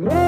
Yeah.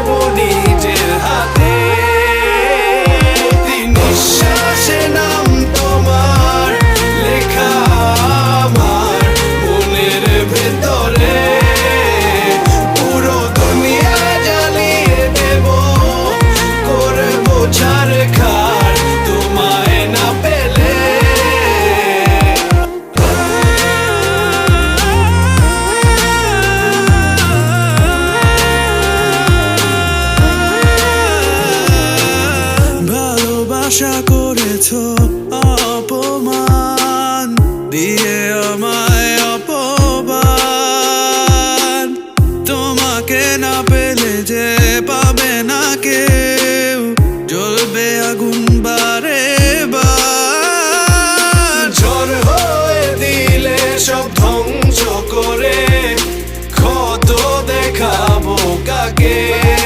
ভালোবাসা করেছ অপমান দিয়ে আমায় অপমান তোমাকে না পেলে যে পাবে না কেউ, জ্বলবে আগুন বারে দিলে সব ধ্বংস করে কাকে?